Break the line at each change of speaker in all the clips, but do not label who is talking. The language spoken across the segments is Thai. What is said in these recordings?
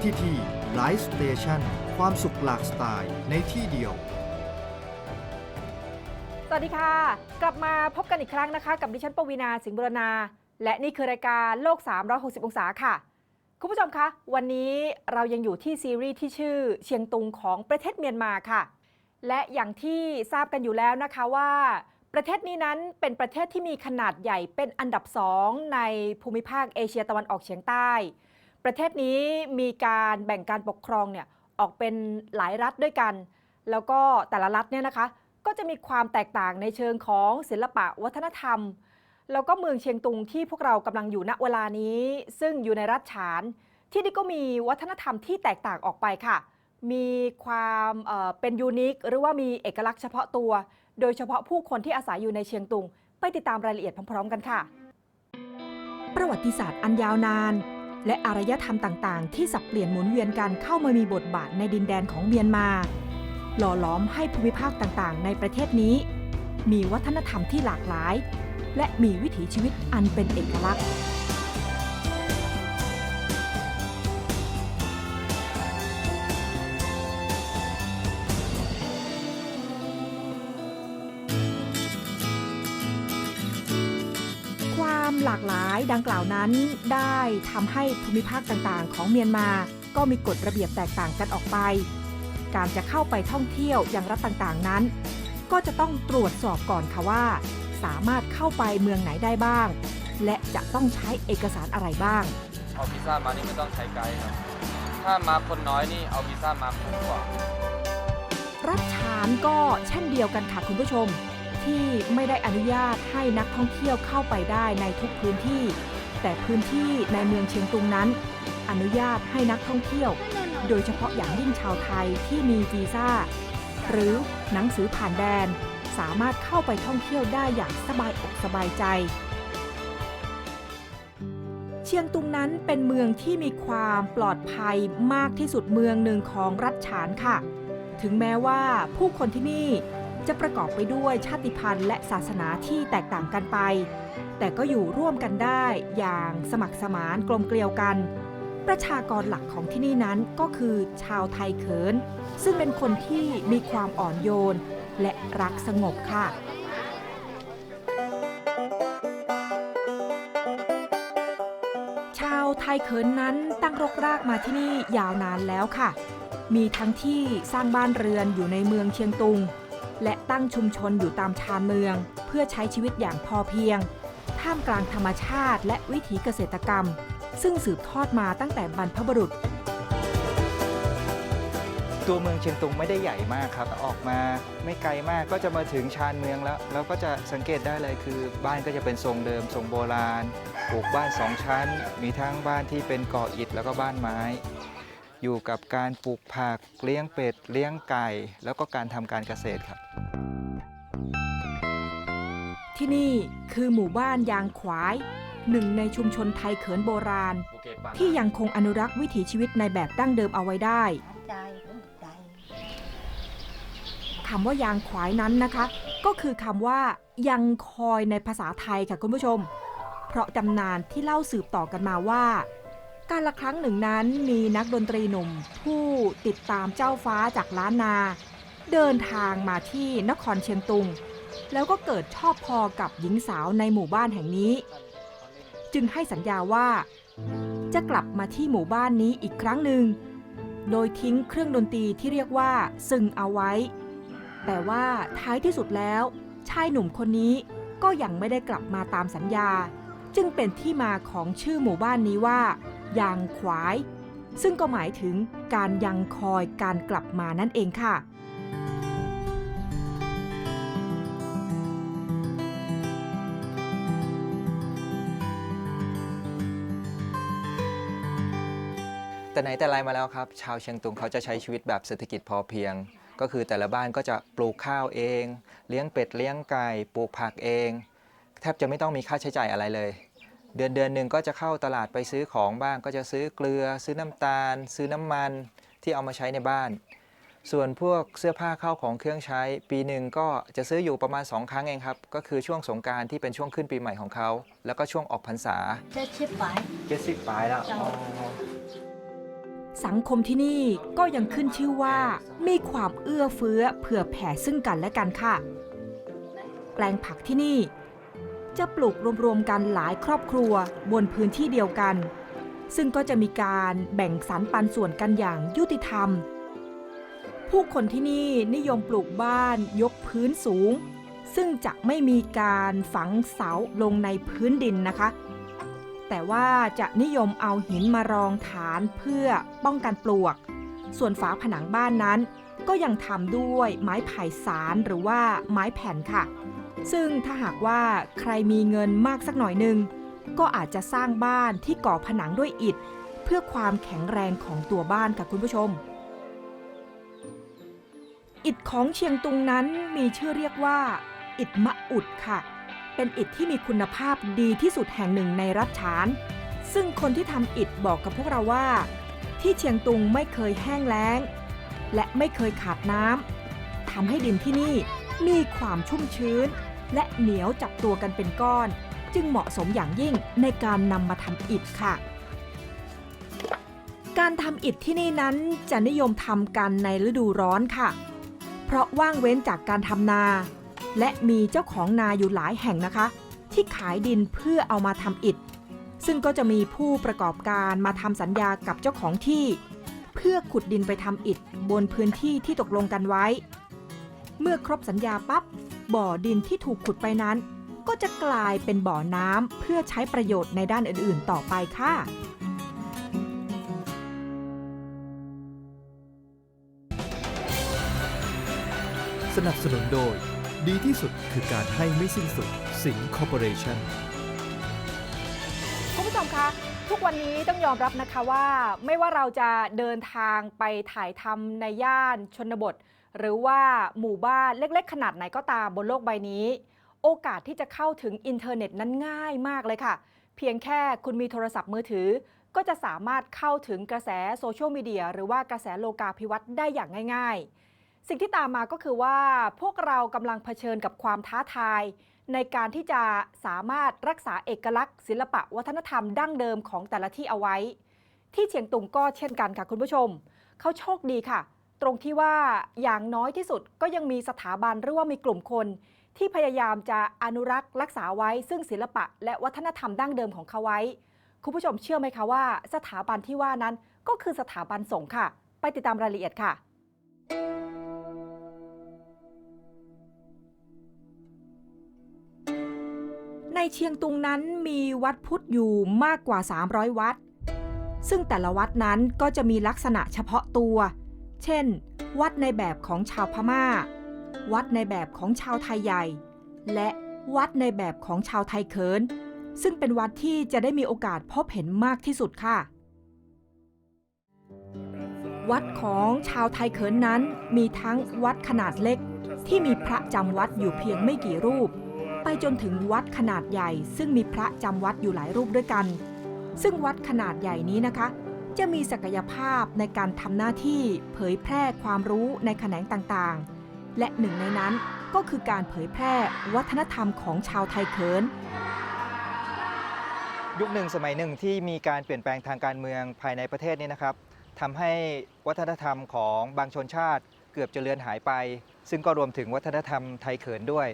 PTT Live Station ความสุขหลากสไตล์ในที่เดียว
สวัสดีค่ะ กลับมาพบกันอีกครั้งนะคะ กับดิฉันปวีนาสิงห์บุรณา และนี่คือรายการโลก 360 องศาค่ะ คุณผู้ชมคะ วันนี้เรายังอยู่ที่ซีรีส์ที่ชื่อเชียงตุงของประเทศเมียนมาค่ะ และอย่างที่ทราบกันอยู่แล้วนะคะว่า ประเทศนี้นั้นเป็นประเทศที่มีขนาดใหญ่เป็นอันดับสองในภูมิภาคเอเชียตะวันออกเฉียงใต้ ประเทศนี้มีการแบ่งการปกครองเนี่ยออกเป็นหลายรัฐด้วยกัน แล้วก็แต่ละรัฐเนี่ยนะคะ ก็จะมีความแตกต่างในเชิงของศิลปะวัฒนธรรม แล้วก็เมืองเชียงตุงที่พวกเรากำลังอยู่ณเวลานี้ ซึ่งอยู่ในรัฐฉาน ที่นี่ก็มีวัฒนธรรมที่แตกต่างออกไปค่ะ มีความเเป็นยูนิคหรือว่ามีเอกลักษณ์เฉพาะตัว โดยเฉพาะผู้คนที่อาศัยอยู่ในเชียงตุง ไปติดตามรายละเอียดพร้อม ๆ กันค่ะ ประวัติศาสตร์อันยาวนาน และอารยธรรมต่างๆ ที่สับเปลี่ยนหมุนเวียนกันเข้ามามีบทบาทในดินแดนของเมียนมา หล่อหลอมให้ภูมิภาคต่างๆ ในประเทศนี้ มีวัฒนธรรมที่หลากหลาย และมีวิถีชีวิตอันเป็นเอกลักษณ์ หลากหลายดังกล่าวนั้น ได้ทำให้ภูมิภาคต่างๆ ของเมียนมา ก็มีกฎระเบียบแตกต่างกันออกไป การจะเข้าไปท่องเที่ยวอย่างรัฐต่างๆนั้น ก็จะต้องตรวจสอบก่อนค่ะว่า สามารถเข้าไปเมืองไหนได้บ้าง และจะต้องใช้เอกสารอะไรบ้าง
เอาวีซ่ามานี่ไม่ต้องใช้ไกด์ครับ ถ้ามาคนน้อยนี่เอาวีซ่ามาคุ้มกว่า
รัฐฉานก็เช่นเดียวกันค่ะคุณผู้ชม ที่ไม่ได้อนุญาตให้นักท่องเที่ยวเข้าไปได้ในทุกพื้นที่ แต่พื้นที่ในเมืองเชียงตุงนั้น อนุญาตให้นักท่องเที่ยว โดยเฉพาะอย่างยิ่งชาวไทยที่มีวีซ่า หรือหนังสือผ่านแดน สามารถเข้าไปท่องเที่ยวได้อย่างสบายอกสบายใจ เชียงตุงนั้นเป็นเมืองที่มีความปลอดภัยมากที่สุดเมืองหนึ่งของรัฐฉานค่ะ ถึงแม้ว่าผู้คนที่นี่ จะประกอบไปด้วยชาติพันธุ์และศาสนาที่แตกต่างกันไป แต่ก็อยู่ร่วมกันได้อย่างสมัครสมานกลมเกลียวกัน ประชากรหลักของที่นี่นั้นก็คือชาวไทยเขิน ซึ่งเป็นคนที่มีความอ่อนโยน และรักสงบค่ะชาวไทยเขินนั้นตั้งรกรากมาที่นี่ยาวนานแล้วค่ะ มีทั้งที่สร้างบ้านเรือนอยู่ในเมืองเชียงตุง และตั้งชุมชนอยู่ตามชานเมือง เพื่อใช้ชีวิตอย่างพอเพียง ท่ามกลางธรรมชาติและวิถีเกษตรกรรม ซึ่งสืบทอดมาตั้งแต่บรรพบุรุษ
ตัวเมืองเชียงตุงไม่ได้ใหญ่มากครับ ออกมาไม่ไกลมากก็จะมาถึงชานเมืองแล้ว เราก็จะสังเกตได้เลยคือ บ้านก็จะเป็นทรงเดิมทรงโบราณปลูกบ้านสองชั้น มีทั้งบ้านที่เป็นก่ออิฐแล้วก็บ้านไม้ อยู่กับการปลูกผักเลี้ยงเป็ดเลี้ยงไก่ แล้วก็การทำการเกษตรครับ
ที่นี่คือหมู่บ้านยางขวายหนึ่งในชุมชนไทยเขินโบราณ ที่ยังคงอนุรักษ์วิถีชีวิตในแบบดั้งเดิมเอาไว้ได้คำว่ายางขวายนั้นนะคะ ก็คือคำว่ายังคอยในภาษาไทยค่ะคุณผู้ชม เพราะตำนานที่เล่าสืบต่อกันมาว่า การละครั้งหนึ่งนั้นมีนักดนตรีหนุ่ม ผู้ติดตามเจ้าฟ้าจากล้านนา เดินทางมาที่นครเชียงตุง แล้วก็เกิดชอบพอกับหญิงสาวในหมู่บ้านแห่งนี้ จึงให้สัญญาว่า จะกลับมาที่หมู่บ้านนี้อีกครั้งหนึ่ง โดยทิ้งเครื่องดนตรีที่เรียกว่าซึงเอาไว้ แต่ว่าท้ายที่สุดแล้ว ชายหนุ่มคนนี้ก็ยังไม่ได้กลับมาตามสัญญา จึงเป็นที่มาของชื่อหมู่บ้านนี้ว่า ยางขวาย ซึ่งก็หมายถึงการยังคอยการกลับมานั่นเองค่ะ
แต่ไหนแต่ไรมาแล้วครับ ชาวเชียงตุงเขาจะใช้ชีวิตแบบเศรษฐกิจพอเพียง ก็คือแต่ละบ้านก็จะปลูกข้าวเอง เลี้ยงเป็ดเลี้ยงไก่ปลูกผักเอง แทบจะไม่ต้องมีค่าใช้จ่ายอะไรเลย เดือนเดือนหนึ่งก็จะเข้าตลาดไปซื้อของบ้าง ก็จะซื้อเกลือ ซื้อน้ำตาล ซื้อน้ำมันที่เอามาใช้ในบ้าน ส่วนพวกเสื้อผ้าเข้าของเครื่องใช้ ปีหนึ่งก็จะซื้ออยู่ประมาณ 2 ครั้งเองครับ ก็คือช่วงสงกรารที่เป็นช่วงขึ้นปีใหม่ของเขา แล้วก็ช่วงออกพรรษา
จะชิบไป
เจ็ดสิบปลายแล้ว
จ้ะ
สังคมที่นี่ก็ยังขึ้นชื่อว่า มีความเอื้อเฟื้อเผื่อแผ่ซึ่งกันและกันค่ะ แปลงผักที่นี่ จะปลูกรวมๆกันหลายครอบครัวบนพื้นที่เดียวกัน ซึ่งก็จะมีการแบ่งสรรปันส่วนกันอย่างยุติธรรม ผู้คนที่นี่นิยมปลูกบ้านยกพื้นสูง ซึ่งจะไม่มีการฝังเสาลงในพื้นดินนะคะ แต่ว่าจะนิยมเอาหินมารองฐานเพื่อป้องกันปลวก ส่วนฝาผนังบ้านนั้น ก็ยังทำด้วยไม้ไผ่สารหรือว่าไม้แผ่นค่ะ ซึ่งถ้าหากว่าใครมีเงินมากสักหน่อยหนึ่งก็อาจจะสร้างบ้านที่ก่อผนังด้วยอิฐ เพื่อความแข็งแรงของตัวบ้านค่ะคุณผู้ชม อิฐของเชียงตุงนั้นมีชื่อเรียกว่า อิฐมะอุดค่ะ เป็นอิฐที่มีคุณภาพดีที่สุดแห่งหนึ่งในรัฐฉาน ซึ่งคนที่ทำอิฐบอกกับพวกเราว่า ที่เชียงตุงไม่เคยแห้งแล้ง และไม่เคยขาดน้ำทำให้ดินที่นี่มีความชุ่มชื้น และเหนียวจับตัวกันเป็นก้อน จึงเหมาะสมอย่างยิ่งในการนำมาทำอิฐค่ะ การทำอิฐที่นี่นั้นจะนิยมทำกันในฤดูร้อนค่ะ เพราะว่างเว้นจากการทำนา และมีเจ้าของนาอยู่หลายแห่งนะคะ ที่ขายดินเพื่อเอามาทำอิฐ ซึ่งก็จะมีผู้ประกอบการมาทำสัญญากับเจ้าของที่ เพื่อขุดดินไปทำอิฐบนพื้นที่ที่ตกลงกันไว้ เมื่อครบสัญญาปั๊บ บ่อดินที่ถูกขุดไปนั้น ก็จะกลายเป็นบ่อน้ำเพื่อใช้ประโยชน์ในด้านอื่นๆ ต่อไปค่ะ
สนับสนุนโดย ดีที่สุดคือการให้ไม่สิ้นสุดสิงคอร์ปอเรชั่น
คุณผู้ชมคะทุกวันนี้ต้องยอมรับนะคะว่า ไม่ว่าเราจะเดินทางไปถ่ายทำในย่านชนบท หรือว่าหมู่บ้านเล็กๆ ขนาดไหนก็ตามบนโลกใบนี้ โอกาสที่จะเข้าถึงอินเทอร์เน็ตนั้นง่ายมากเลยค่ะ เพียงแค่คุณมีโทรศัพท์มือถือ ก็จะสามารถเข้าถึงกระแสโซเชียลมีเดียหรือว่ากระแสโลกาภิวัตน์ได้อย่างง่าย ๆ สิ่งที่ตามมาก็คือว่าพวกเรากำลังเผชิญกับความท้าทาย ในการที่จะสามารถรักษาเอกลักษณ์ ศิลปะวัฒนธรรมดั้งเดิมของแต่ละที่เอาไว้ ที่เชียงตุงก็เช่นกันค่ะคุณผู้ชมเขาโชคดีค่ะ ตรงที่ว่าอย่างน้อยที่สุดก็ยังมีสถาบันหรือว่ามีกลุ่มคน ที่พยายามจะอนุรักษ์รักษาไว้ ซึ่งศิลปะ และวัฒนธรรมดั้งเดิมของเขาไว้ คุณผู้ชมเชื่อไหมคะว่า สถาบันที่ว่านั้นก็คือสถาบันสงฆ์ค่ะ ไปติดตามรายละเอียดค่ะในเชียงตุงนั้นมีวัดพุทธอยู่มากกว่า 300 วัด ซึ่งแต่ละวัดนั้นก็จะมีลักษณะเฉพาะตัว เช่น วัดในแบบของชาวพม่า วัดในแบบของชาวไทยใหญ่ และวัดในแบบของชาวไทยเขินซึ่งเป็นวัดที่จะได้มีโอกาสพบเห็นมากที่สุดค่ะ วัดของชาวไทยเขินนั้นมีทั้งวัดขนาดเล็ก ที่มีพระจำวัดอยู่เพียงไม่กี่รูป ไปจนถึงวัดขนาดใหญ่ ซึ่งมีพระจำวัดอยู่หลายรูปด้วยกัน ซึ่งวัดขนาดใหญ่นี้นะคะ จะมีศักยภาพในการทำหน้าที่เผยแพร่ความรู้ในแขนงต่างๆ และหนึ่งในนั้นก็คือการเผยแพร่วัฒนธรรมของชาวไทยเขิน
ยุคหนึ่งสมัยหนึ่งที่มีการเปลี่ยนแปลงทางการเมืองภายในประเทศนี้นะครับทำให้วัฒนธรรมของบางชนชาติเกือบจะเลือนหายไป ซึ่งก็รวมถึงวัฒนธรรมไทยเขินด้วย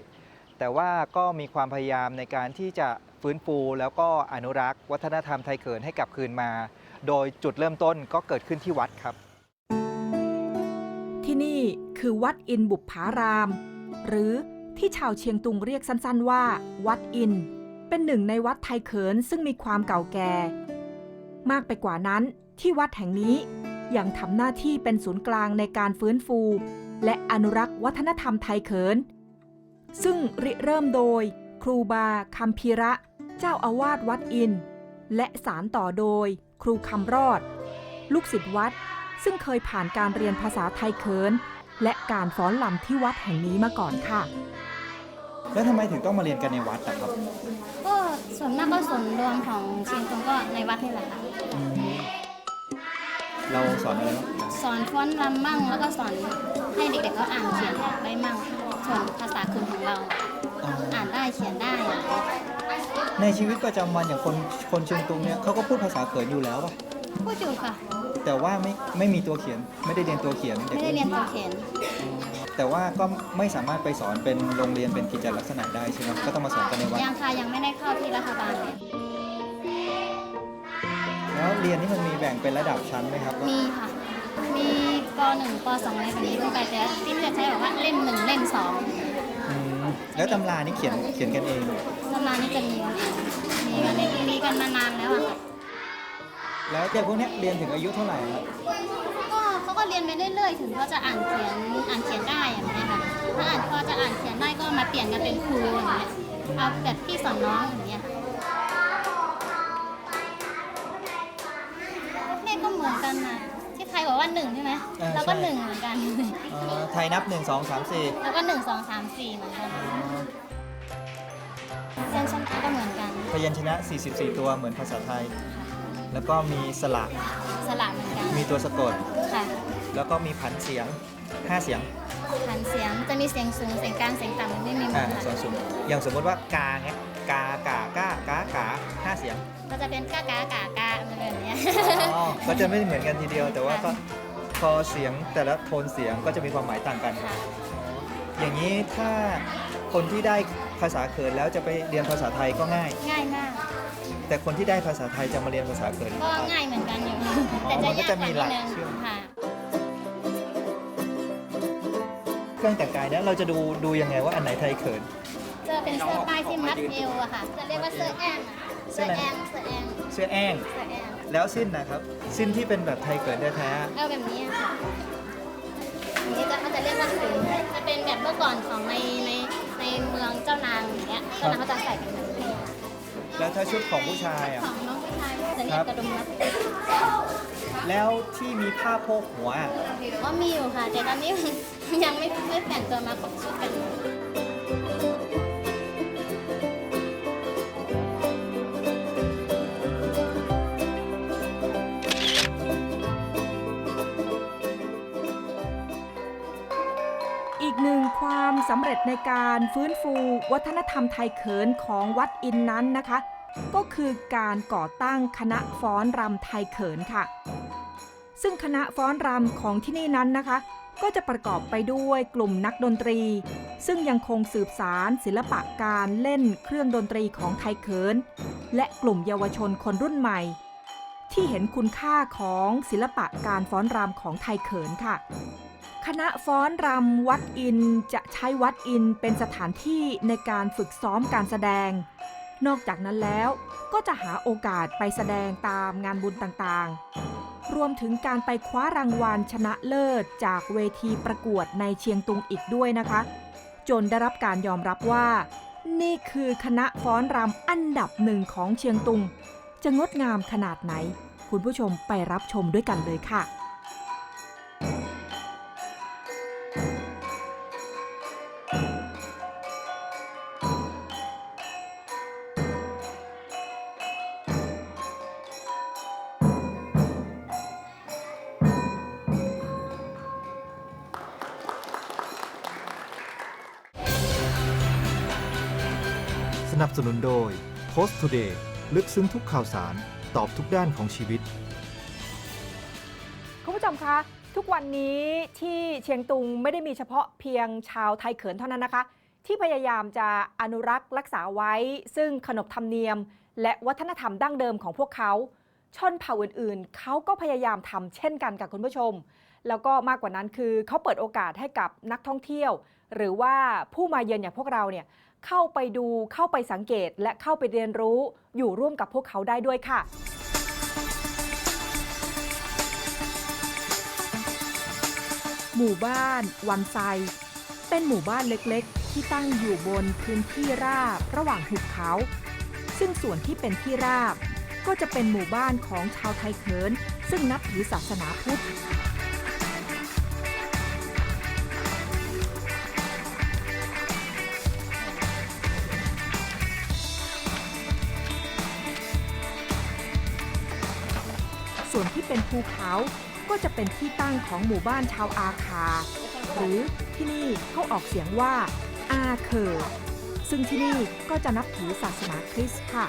แต่ว่าก็มีความพยายามในการที่จะฟื้นฟูแล้วก็อนุรักษ์ วัฒนธรรมไทยเขินให้กลับคืนมา โดยจุดเริ่มต้นก็เกิดขึ้นที่วัดครับ
ที่นี่คือวัดอินบุปผาราม หรือที่ชาวเชียงตุงเรียกสั้นๆว่า วัดอิน เป็นหนึ่งในวัดไทยเขินซึ่งมีความเก่าแก่ มากไปกว่านั้นที่วัดแห่งนี้ยังทำหน้าที่เป็นศูนย์กลางในการฟื้นฟู และอนุรักษ์วัฒนธรรมไทยเขิน ซึ่งริเริ่มโดย ครูบาคำพีระ เจ้าอาวาสวัดอิน และสารต่อโดย ครูคำรอด ลูกศิษย์วัด ซึ่งเคยผ่านการเรียนภาษาไทยเขิน และการฟ้อนลำที่วัดแห่งนี้มาก่อนค่ะ
แล้วทำไมถึงต้องมาเรียนกันในวัดอะครับ
ก็ส่วนมากก็ส่วนรวมของเชียงตงก็ในวัดนี่แหละค่ะ
เราสอนอะไรบ้าง
สอนฟ้อนรำมั่งแล้วก็สอนให้เด็กๆเขาอ่านเขียนออกได้มั่งส่วนภาษาคืนของเรา อ่านได้เขียนได้
ในชีวิตประจำวันอย่างคนคนเชียงตุงเนี่ยเขาก็พูดภาษาเขินอยู่แล้วป่ะ
พูดอยู่ค่ะ
แต่ว่าไม่ไม่มีตัวเขียนไม่ได้เรียนตัวเขียน
ไม่ได้เรียนตัวเขียน
แต่ว่าก็ไม่สามารถไปสอนเป็นโรงเรียนเป็นกิจลักษณะได้ใช่ไหมก็ต้องมาสอนกันในวัด
ยังค่ะยังไม่ได้เข้าที่รัฐบาลเลย
แล้วเรียนนี่มันมีแบ่งเป็นระดับชั้นไหมครับ
มีค่ะ มีป .1 ป .2 อะไรแบบนี้ขึ้นไปแต่ที่จะใช้บอกว่าเล่มหนึ่งเล่มสอง
อืม แล้วตำรานี่เขียนเขียนกันเอง
ประมาณนี้จะมีกันเองมีกันเองมีกันมานานแล้วอะค่ะ
แล้วเด็กพวกเนี้ยเรียนถึงอายุเท่าไหร่ครับ
ก็เขาก็เรียนไปเรื่อยๆ ถึงเขาจะอ่านเขียนอ่านเขียนได้อย่างเงี้ยค่ะ ถ้าอ่านพอจะอ่านเขียนได้ก็มาเปลี่ยนกันเป็นครูอย่างเงี้ย เอาแบบพี่สอนน้องอย่างเงี้ย หนึ่งใช่ไหมเราก็หนึ่งเหมือนกัน
อ๋อไทยนับ1 2 3 4
แล้วก็หนึ่งสองสามสี่เหมือนกันเส้นชั้นก็เหมือนกัน
พยัญชนะ 44 ตัวเหมือนภาษาไทย แล้วก็มีสระ
สลับเหมือนกัน
มีตัวสะกด
ค่ะ
แล้วก็มีผันเสียง 5 เสียง
หันเสียงจะมีเสียงสูงเสียงกลางเสียงต่ำไม่มีเหมื
อ่า
อนกัน
ส่วนสูงอย่างสมมติว่ากาเงี้ยกากากากากาห้าเสียง
ก็จะเป็นกากากากาอะไรแบบเนี้ย
อ๋อก็จะไม่เหมือนกันทีเดียวแต่ว่าก็ พอเสียงแต่ละโทนเสียงก็จะมีความหมายต่างกัน
ค่ะ
อย่างนี้ถ้าคนที่ได้ภาษาเขินแล้วจะไปเรียนภาษาไทยก็ง่าย
ง่ายมาก
แต่คนที่ได้ภาษาไทยจะมาเรียนภาษาเขิน
ก็ง่ายเหมือนกันอยู่ แต่จะ
มันก็
ยาก
จะ
ก
มี
ว่า
หลั
นิด
ก
นึง
เชื่อม
ค่ะ
เครื่องแต่งกายเนี่ยเราจะดูดูยังไงว่าอันไหนไทยเขิน
เสื้อเป็นเสื้อป้ายที่มัดเอวอะค่ะ จะเรียกว่าเสื้อแองอะ
เสื้
เสื้
อ
อ
อะไร
แองเสื้อแอง
เสื้อแอ้ง
เสื้อแอง
แล้วสิ้นนะครับ สิ้นที่เป็นแบบไทยเขินแท้
เอาแบบนี้อะค่ะอันนี้จะเขาจะเรียกว่าขืนจะเป็นแบบเมื่อก่อนของในในในเมืองเจ้านางอย่างเงี้ยเจ้านางเขาจะใส่กันแบบนี้
ๆแล้วถ้าชุดของผู้ชายอะ
ของน้องผู้ชายจะเรีย
ครั
ก
บ
กระดุมมัด
แล้วที่มีผ้าโพกหัวอะ
ก็มีอยู่ค่ะ แต่ตอนนี้ ยังไม่ไม่แต่งตัวมาครบชุดกัน
จในการฟื้นฟูวัฒนธรรมไทยเขินของวัดอินนั้นนะคะ ก็คือการก่อตั้งคณะฟ้อนรำไทยเขินค่ะ ซึ่งคณะฟ้อนรำของที่นี่นั้นนะคะ ก็จะประกอบไปด้วยกลุ่มนักดนตรี ซึ่งยังคงสืบสารศิลปะการเล่นเครื่องดนตรีของไทยเขิน และกลุ่มเยาวชนคนรุ่นใหม่ ที่เห็นคุณค่าของศิลปะการฟ้อนรำของไทยเขินค่ะ คณะฟ้อนรำวัดอินจะใช้วัดอินเป็นสถานที่ในการฝึกซ้อมการแสดง นอกจากนั้นแล้วก็จะหาโอกาสไปแสดงตามงานบุญต่างๆ รวมถึงการไปคว้ารางวัลชนะเลิศจากเวทีประกวดในเชียงตุงอีกด้วยนะคะ จนได้รับการยอมรับว่า นี่คือคณะฟ้อนรำอันดับหนึ่งของเชียงตุง จะงดงามขนาดไหน คุณผู้ชมไปรับชมด้วยกันเลยค่ะ
นับสนุนโดย Post Today ลึกซึ้งทุกข่าวสาร ตอบทุกด้านของชีวิต
คุณผู้ชมคะ ทุกวันนี้ที่เชียงตุงไม่ได้มีเฉพาะเพียงชาวไทยเขินเท่านั้นนะคะ ที่พยายามจะอนุรักษ์รักษาไว้ ซึ่งขนบธรรมเนียม และวัฒนธรรมดั้งเดิมของพวกเขา ชนเผ่าอื่นๆ เขาก็พยายามทำเช่นกันกับคุณผู้ชม แล้วก็มากกว่านั้นคือเขาเปิดโอกาสให้กับนักท่องเที่ยว หรือว่าผู้มาเยือนอย่างพวกเราเนี่ย เข้าไปดูเข้าไปสังเกต และเข้าไปเรียนรู้อยู่ร่วมกับพวกเขาได้ด้วยค่ะหมู่บ้าน วันไซ เป็นหมู่บ้านเล็กๆ ที่ตั้งอยู่บนพื้นที่ราบระหว่างหุบเขา ซึ่งส่วนที่เป็นที่ราบ ก็จะเป็นหมู่บ้านของชาวไทยเขิน ซึ่งนับถือศาสนาพุทธ เป็นภูเขาก็จะเป็นที่ตั้งของหมู่บ้านชาวอาคา หรือที่นี่เขาออกเสียงว่าอาเคอร์ซึ่งที่นี่ก็จะนับถือศาสนาคริสต์ค่ะ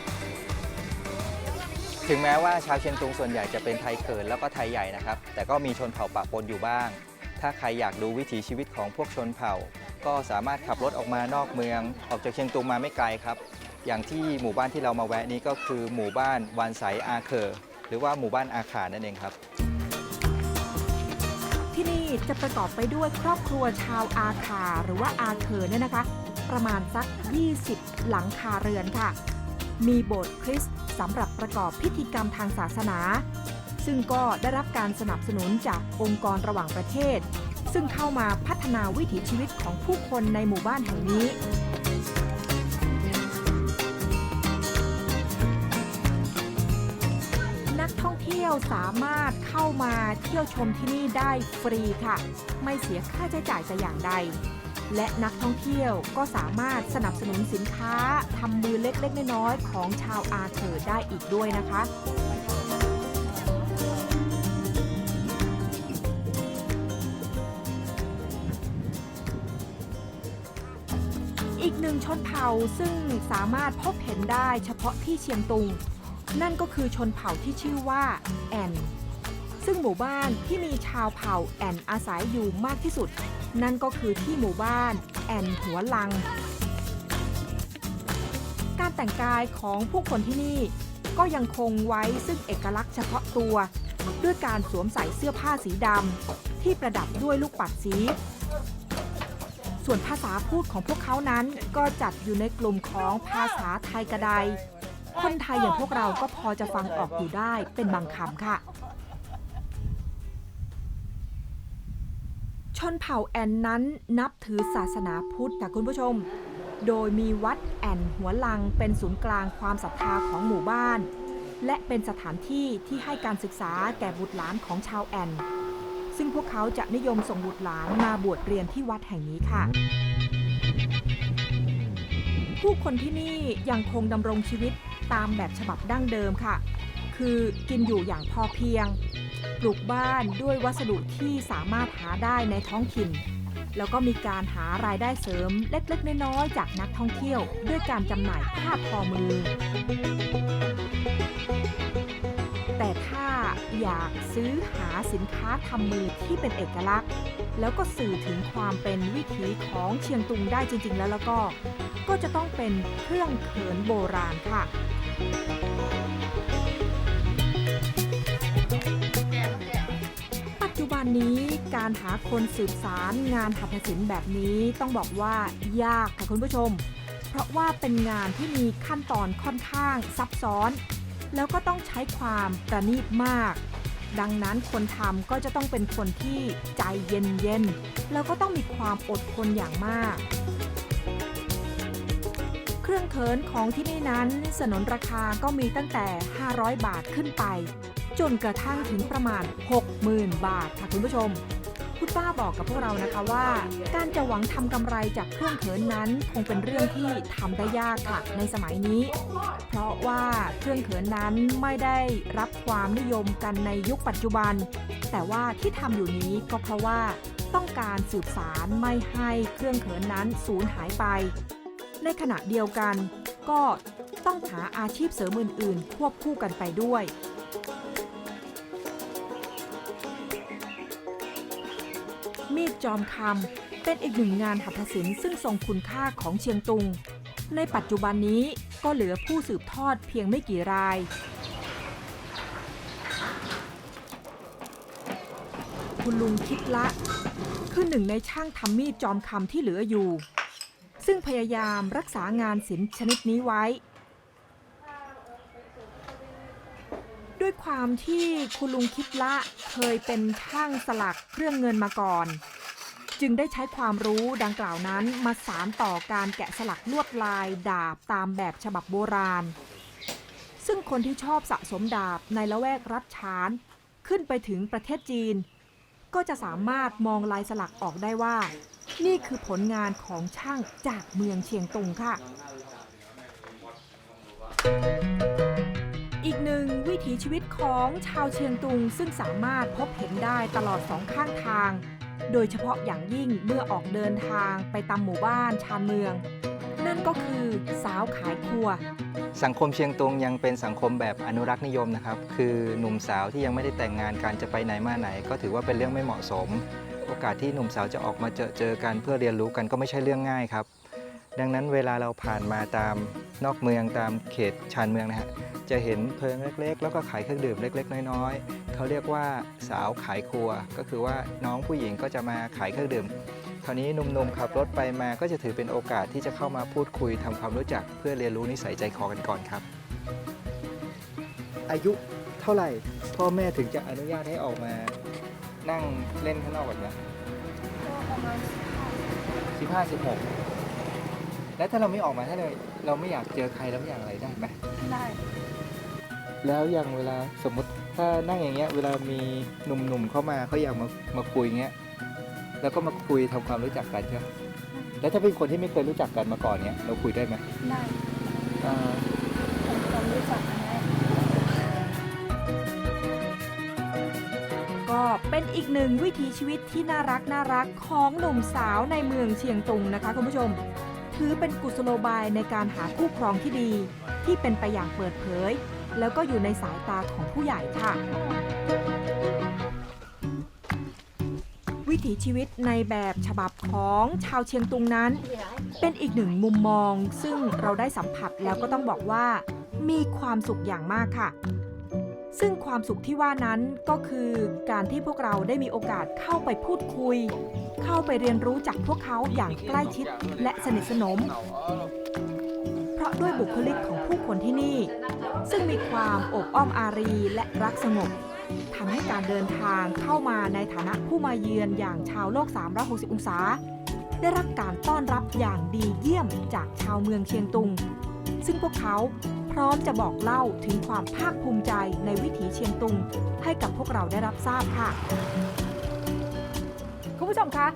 ถึงแม้ว่าชาวเชียงตุงส่วนใหญ่จะเป็นไทยเขินแล้วก็ไทยใหญ่นะครับ แต่ก็มีชนเผ่าปะปนอยู่บ้าง ถ้าใครอยากดูวิถีชีวิตของพวกชนเผ่า ก็สามารถขับรถออกมานอกเมือง ออกจากเชียงตุงมาไม่ไกลครับ อย่างที่หมู่บ้านที่เรามาแวะนี้ก็คือหมู่บ้านวานไสอาเคอร์ หรือว่าหมู่บ้านอาขานั่นเองครับ
ที่นี่จะประกอบไปด้วยครอบครัวชาวอาคาหรือว่าอาเคอร์เนี่ยนะคะ ประมาณสัก 20 หลังคาเรือนค่ะ มีโบสถ์คริสต์สำหรับประกอบพิธีกรรมทางศาสนา ซึ่งก็ได้รับการสนับสนุนจากองค์กรระหว่างประเทศ ซึ่งเข้ามาพัฒนาวิถีชีวิตของผู้คนในหมู่บ้านแห่งนี้ สามารถเข้ามาเที่ยวชมที่นี่ได้ฟรีค่ะ ไม่เสียค่าใช้จ่ายแต่อย่างใด และนักท่องเที่ยวก็สามารถสนับสนุนสินค้าทำมือเล็กๆน้อยๆของชาวอาเขอได้อีกด้วยนะคะอีกหนึ่งชนเผ่าซึ่งสามารถพบเห็นได้เฉพาะที่เชียงตุง นั่นก็คือชนเผ่าที่ชื่อว่าแอนซึ่งหมู่บ้านที่มีชาวเผ่าแอนอาศัยอยู่มากที่สุด นั่นก็คือที่หมู่บ้านแอนหัวลัง การแต่งกายของผู้คนที่นี่ ก็ยังคงไว้ซึ่งเอกลักษณ์เฉพาะตัว ด้วยการสวมใส่เสื้อผ้าสีดำที่ประดับด้วยลูกปัดสีส่วนภาษาพูดของพวกเขานั้นก็จัดอยู่ในกลุ่มของภาษาไทยกระได คนไทยอย่างพวกเราก็พอจะฟังออกอยู่ได้เป็นบางคำค่ะ ชนเผ่าแอนนั้นนับถือศาสนาพุทธค่ะคุณผู้ชม โดยมีวัดแอนหัวลังเป็นศูนย์กลางความศรัทธาของหมู่บ้าน และเป็นสถานที่ที่ให้การศึกษาแก่บุตรหลานของชาวแอน ซึ่งพวกเขาจะนิยมส่งบุตรหลานมาบวชเรียนที่วัดแห่งนี้ค่ะผู้คนที่นี่ยังคงดำรงชีวิต ตามแบบฉบับดั้งเดิมค่ะ คือกินอยู่อย่างพอเพียง ปลูกบ้านด้วยวัสดุที่สามารถหาได้ในท้องถิ่น แล้วก็มีการหารายได้เสริมเล็กๆน้อยๆจากนักท่องเที่ยว ด้วยการจำหน่ายผ้าทอมือ แต่ถ้าอยากซื้อหาสินค้าทำมือที่เป็นเอกลักษณ์ แล้วก็สื่อถึงความเป็นวิถีของเชียงตุงได้จริง ๆ แล้วแล้วก็ ก็จะต้องเป็นเครื่องเขินโบราณค่ะปัจจุบันนี้การหาคนสืบสารงานหัตถศิลป์แบบนี้ต้องบอกว่ายากค่ะคุณผู้ชม เพราะว่าเป็นงานที่มีขั้นตอนค่อนข้างซับซ้อน แล้วก็ต้องใช้ความประณีตมาก ดังนั้นคนทำก็จะต้องเป็นคนที่ใจเย็นๆแล้วก็ต้องมีความอดทนอย่างมาก รื่องเขินของที่นี่นั้นสนนราคาก็มีตั้งแต่ 500 บาทขึ้นไป จนกระทั่งถึงประมาณ 60,000 บาทค่ะคุณผู้ชม คุณป้าบอกกับพวกเรานะคะว่า การจะหวังทำกำไรจากเครื่องเขินนั้น คงเป็นเรื่องที่ทำได้ยากค่ะในสมัยนี้ เพราะว่าเครื่องเขินนั้นไม่ได้รับความนิยมกันในยุคปัจจุบัน แต่ว่าที่ทำอยู่นี้ก็เพราะว่าต้องการสืบสารไม่ให้เครื่องเขินนั้นสูญหายไป ในขณะเดียวกัน ก็ต้องหาอาชีพเสริมอื่นๆ ควบคู่กันไปด้วย มีดจอมคำเป็นอีกหนึ่งงานหัตถศิลป์ซึ่งทรงคุณค่าของเชียงตุง ในปัจจุบันนี้ก็เหลือผู้สืบทอดเพียงไม่กี่ราย คุณลุงคิดละ คือหนึ่งในช่างทำมีดจอมคำที่เหลืออยู่ ซึ่งพยายามรักษางานศิลป์ชนิดนี้ไว้ ด้วยความที่คุณลุงคิดละเคยเป็นช่างสลักเครื่องเงินมาก่อน จึงได้ใช้ความรู้ดังกล่าวนั้นมาสารต่อการแกะสลักลวดลายดาบตามแบบฉบับโบราณ ซึ่งคนที่ชอบสะสมดาบในละแวกรัฐฉานขึ้นไปถึงประเทศจีน ก็จะสามารถมองลายสลักออกได้ว่า นี่คือผลงานของช่างจากเมืองเชียงตุงค่ะ อีกหนึ่งวิถีชีวิตของชาวเชียงตุงซึ่งสามารถพบเห็นได้ตลอดสองข้างทาง โดยเฉพาะอย่างยิ่งเมื่อออกเดินทางไปตามหมู่บ้านชานเมือง นั่นก็คือสาวขายครัว
สังคมเชียงตุงยังเป็นสังคมแบบอนุรักษ์นิยมนะครับ คือหนุ่มสาวที่ยังไม่ได้แต่งงานกันจะไปไหนมาไหน ก็ถือว่าเป็นเรื่องไม่เหมาะสม โอกาสที่หนุ่มสาวจะออกมาเจอเจอกันเพื่อเรียนรู้กันก็ไม่ใช่เรื่องง่ายครับ ดังนั้นเวลาเราผ่านมาตามนอกเมืองตามเขตชานเมืองนะฮะจะเห็นเพิงเล็ก ๆ แล้วก็ขายเครื่องดื่มเล็ก ๆ น้อยๆเขาเรียกว่าสาวขายครัว ก็คือว่าน้องผู้หญิงก็จะมาขายเครื่องดื่มคราวนี้หนุ่มๆขับรถไปมาก็จะถือเป็นโอกาสที่จะเข้ามาพูดคุยทำความรู้จัก เพื่อเรียนรู้นิสัยใจคอกันก่อนครับ อายุเท่าไหร่พ่อแม่ถึงจะอนุญาตให้ออกมา นั่งเล่นข้างนอกแบบนี้สิบห้าสิบหกแล้วถ้าเราไม่ออกมาถ้าเราเราไม่อยากเจอใครแล้วไม่อยากอะไรได้ไหม
ได้
แล้วอย่างเวลาสมมติถ้านั่งอย่างเงี้ย เวลามีหนุ่มๆเข้ามาเขาอยากมามาคุยเงี้ยแล้วก็มาคุยทำความรู้จักกันใช่ไหมแล้วถ้าเป็นคนที่ไม่เคยรู้จักกันมาก่อนเนี้ยเราคุยได้ไหม
ได้
อ่า
เป็นอีกหนึ่งวิถีชีวิตที่น่ารักน่ารักของหนุ่มสาวในเมืองเชียงตุงนะคะคุณผู้ชม ถือเป็นกุศโลบายในการหาคู่ครองที่ดี ที่เป็นไปอย่างเปิดเผย แล้วก็อยู่ในสายตาของผู้ใหญ่ค่ะ วิถีชีวิตในแบบฉบับของชาวเชียงตุงนั้น เป็นอีกหนึ่งมุมมอง ซึ่งเราได้สัมผัสแล้วก็ต้องบอกว่า มีความสุขอย่างมากค่ะ ซึ่งความสุขที่ว่านั้นก็คือการที่พวกเราได้มีโอกาสเข้าไปพูดคุย เข้าไปเรียนรู้จากพวกเขาอย่างใกล้ชิดและสนิทสนม เพราะด้วยบุคลิกของผู้คนที่นี่ ซึ่งมีความอบอ้อมอารีและรักสงบทำให้การเดินทางเข้ามาในฐานะผู้มาเยือนอย่างชาวโลก 360 องศา ได้รับการต้อนรับอย่างดีเยี่ยมจากชาวเมืองเชียงตุง ซึ่งพวกเขา ร้อมจะบอกเล่าถึงความภาคภูมิใจในวิถีเชียงตุง ให้กับพวกเราได้รับทราบค่ะ คุณผู้ชมคะ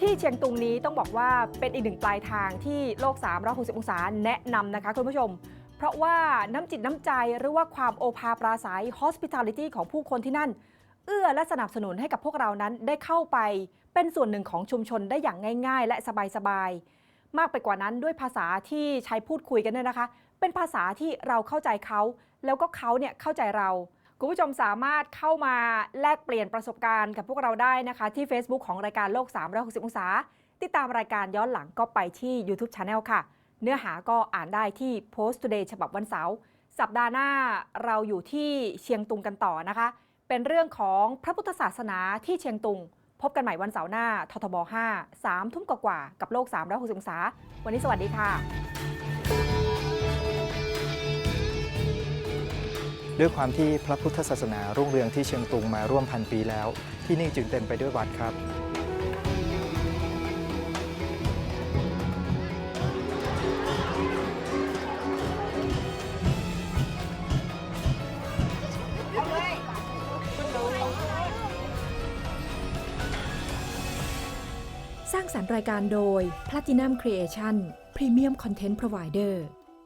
ที่เชียงตุงนี้ต้องบอกว่าเป็นอีกหนึ่งปลายทางที่โลก 360 องศาแนะนำนะคะคุณผู้ชม เพราะว่าน้ำจิตน้ำใจหรือว่าความโอภาปราศัย hospitality ของผู้คนที่นั่น เอื้อและสนับสนุนให้กับพวกเรานั้นได้เข้าไป เป็นส่วนหนึ่งของชุมชนได้อย่างง่าย ๆ และสบายๆมากไปกว่านั้นด้วยภาษาที่ใช้พูดคุยกันเนี่ยนะคะ เป็นภาษาที่เราเข้าใจเขา แล้วก็เขาเนี่ยเข้าใจเรา คุณผู้ชมสามารถเข้ามาแลกเปลี่ยนประสบการณ์กับพวกเราได้นะคะ ที่ Facebook ของรายการโลก 360 องศา ติดตามรายการย้อนหลังก็ไปที่ YouTube Channel ค่ะ เนื้อหาก็อ่านได้ที่ Post Today ฉบับวันเสาร์สัปดาห์หน้าเราอยู่ที่เชียงตุงกันต่อนะคะ เป็นเรื่องของพระพุทธศาสนาที่เชียงตุง พบกันใหม่วันเสาร์หน้า ททบ 5 3 ทุ่มกว่ากับโลก 360 องศา วันนี้สวัสดีค่ะ
ด้วยความที่พระพุทธศาสนารุ่งเรืองที่เชียงตุงมาร่วมพันปีแล้ว ที่นี่จึงเต็มไปด้วยวัดครับ
สร้างสรรค์รายการโดย Platinum Creation Premium Content Provider